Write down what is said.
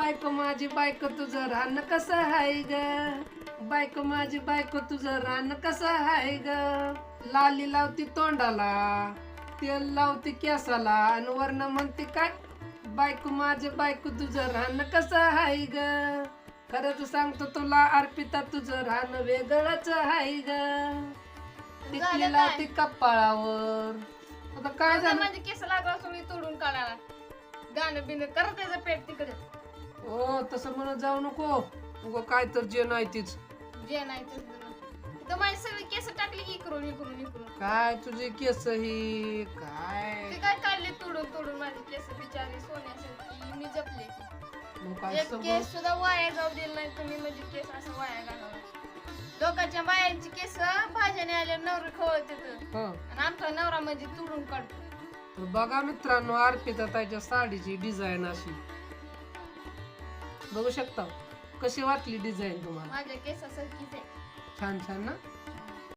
बायको माझी बायको तुझं रान कसं हाय ग? बायको माझी बायको तुझं रान कसं हाय ग? लाली लावती तोंडाला तेल लावती केसाला आणि वर्ण म्हणते काय? बायको माझी बायको तुझं रान कसं हाय ग? खरंच सांगतो तुला अर्पिता तुझं रान वेगळंच हाय ग. टिकली लावती कपाळावर. आता काय झालं? माझे केस लागला तुम्ही तोडून काढायला. गाणं बिणं करत त्याचं पेट तिकडे. हो तसं म्हणत जाऊ नको. उगं काय तर जे नाही तीच. जे नाही तर माझी सगळी केस टाकली की इकडून इकडून इकडून. काय तुझे केस ही? काय? ते काय काढले तोडून तोडून माझे केस बिचारी सोन्यासारखी. मी जपले की मग काय एक सगळं? केस सुद्धा वाया जाऊ दिलं नाही तुम्ही म्हणजे केस असं वाया घालवला लोकांच्या बायांची केस भाज्याने आले नवरे खवळते तर. हं. आणि आमचा नवरा म्हणजे तुडून काढतो. तर बघा मित्रांनो अर्पिता ताईच्या साडीची डिझाईन अशी. बघू शकता. कशी वाटली डिझाईन तुम्हाला? माझ्या केसासारखीच आहे छान छान ना?